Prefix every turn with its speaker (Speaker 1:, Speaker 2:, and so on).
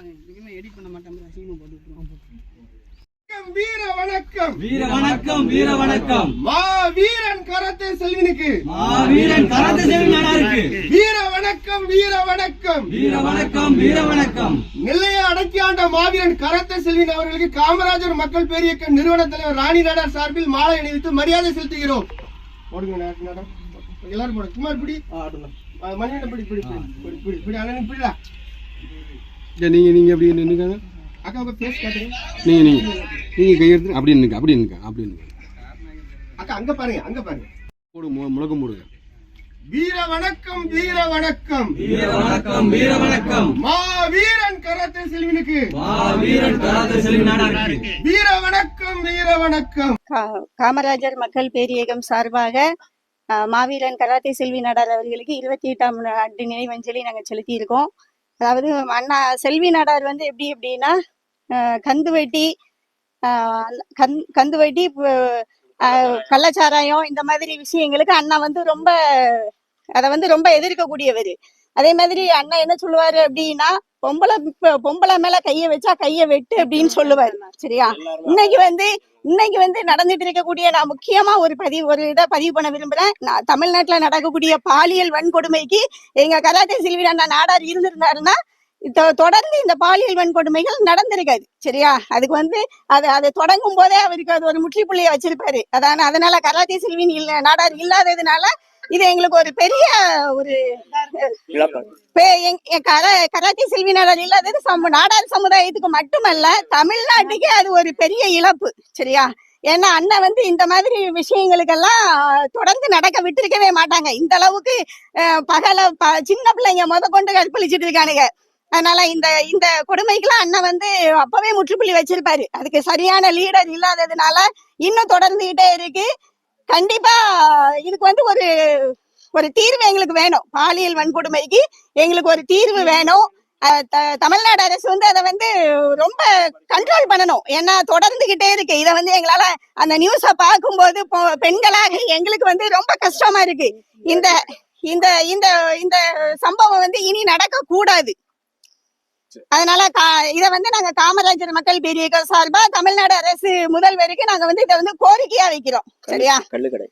Speaker 1: Edit பண்ண மாட்டேன் அசிங்கமா போட்டு விட்டுருவான்
Speaker 2: வீர வணக்கம்.
Speaker 3: வீர வணக்கம் வீர வணக்கம்.
Speaker 2: மா வீரன் கரத்தை செல்வினுக்கு.
Speaker 3: மாவீரன் கராத்தே செல்வி நாடாருக்கு.
Speaker 2: வீர வணக்கம் வீர வணக்கம்.
Speaker 3: வீர வணக்கம் வீர வணக்கம்.
Speaker 2: நிலையை அடக்கியாண்ட மாவீரன் கரத்தை செல்வின் அவர்களுக்கு காமராஜர் மக்கள் பேரியக்க நிறுவன தலைவர் ராணி நாடார் சார்பில் மாலை அணிவித்து மரியாதை செலுத்துகிறோம். போடுங்க. எல்லாரும் போடுங்க. குமார் பிடி. பிடி பிடி பிடி பிடி பிடி அண்ணன் பிடிடா.
Speaker 4: நீங்க நீங்க அப்படி நின்னுக்காங்க
Speaker 2: அக்கா உங்க பேஸ் காட்டுங்க.
Speaker 4: நீங்க நீங்க நீங்க கையெடுத்து அப்படி நின்னுங்க அப்படி நின்னுங்க அப்படி நின்னுங்க.
Speaker 2: அக்கா அங்க பாருங்க அங்க பாருங்க.
Speaker 4: போடு மு- முழக்கம் போடுங்க.
Speaker 2: வீர வணக்கம் வீர வணக்கம்.
Speaker 3: வீர வணக்கம் வீர வணக்கம்.
Speaker 2: மா வீரன் கரத்தை செல்வினுக்கு.
Speaker 3: மாவீரன் கராத்தே செல்வி நாடாருக்கு
Speaker 2: வீர வணக்கம் வீர வணக்கம்.
Speaker 5: கா- காமராஜர் மக்கள் பேரியக்கம் சார்பாக ஆஹ், மாவீரன் கராத்தே செல்வி நாடார் அவர்களுக்கு இருபத்தி எட்டாம் ஆண்டு நினைவஞ்சலி நாங்கள் செலுத்தி இருக்கோம் அதாவது அண்ணா செல்வி நாடார் வந்து எப்படி எப்படின்னா ஆஹ், கந்து வெட்டி ஆஹ், கந் கந்து வெட்டி ஆஹ், கள்ளச்சாராயம் இந்த மாதிரி விஷயங்களுக்கு அண்ணா வந்து ரொம்ப அதை வந்து ரொம்ப எதிர்க்கக்கூடியவர். அதே மாதிரி அண்ணா என்ன சொல்லுவாரு அப்படின்னா பொம்பளை பொம்பளை மேல கைய வச்சா கைய வெட்டு அப்படின்னு சொல்லுவாரு சரியா? இன்னைக்கு வந்து இன்னைக்கு வந்து நடந்துட்டு இருக்கக்கூடிய நான் முக்கியமா ஒரு பதிவு ஒரு இதை பதிவு பண்ண விரும்புறேன். நான் தமிழ்நாட்டுல நடக்கக்கூடிய பாலியல் வன்கொடுமைக்கு எங்க கலாச்சார செல்வி அண்ணா நாடார் இருந்திருந்தாருன்னா தொடர்ந்து இந்த பாலியல் வன்கொடுமைகள் நடந்திருக்காது சரியா? அதுக்கு வந்து அது அதை தொடங்கும் போதே அவருக்கு அது ஒரு முற்றுப்புள்ளியை வச்சிருப்பாரு. அதான அதனால கராத்தே செல்வின் இல்ல நாடார் இல்லாததுனால இது எங்களுக்கு ஒரு பெரிய ஒரு கராத்தே செல்வி நாடார் இல்லாதது சம நாடார் சமுதாயத்துக்கு மட்டுமல்ல தமிழ்நாட்டுக்கே அது ஒரு பெரிய இழப்பு சரியா? ஏன்னா அண்ணன் வந்து இந்த மாதிரி விஷயங்களுக்கெல்லாம் தொடர்ந்து நடக்க விட்டுருக்கவே மாட்டாங்க. இந்த அளவுக்கு பகல ப- சின்ன பிள்ளைங்க முத கொண்டு கற்பழிச்சிட்டு இருக்கானுங்க. அதனால இந்த இந்த கொடுமைக்கெல்லாம் அண்ணன் வந்து அப்பவே முற்றுப்புள்ளி வச்சிருப்பாரு. அதுக்கு சரியான லீடர் இல்லாததுனால இன்னும் தொடர்ந்துகிட்டே இருக்கு. கண்டிப்பா. இதுக்கு வந்து ஒரு ஒரு தீர்வு எங்களுக்கு வேணும். பாலியல் வன்கொடுமைக்கு எங்களுக்கு ஒரு தீர்வு வேணும். தமிழ்நாடு அரசு வந்து அதை வந்து ரொம்ப கண்ட்ரோல் பண்ணணும். ஏன்னா தொடர்ந்துகிட்டே இருக்கு. இதை வந்து எங்களால அந்த நியூஸ பார்க்கும்போது பெண்களாக எங்களுக்கு வந்து ரொம்ப கஷ்டமா இருக்கு. இந்த இந்த இந்த இந்த சம்பவம் வந்து இனி நடக்க கூடாது அதனால கா- இத வந்து நாங்க காமராஜர் மக்கள் பேரியக்க சார்பா தமிழ்நாடு அரசு முதல்வருக்கு நாங்க வந்து இதை வந்து கோரிக்கையா வைக்கிறோம். சரியா?
Speaker 6: கள்ளுக்கடை.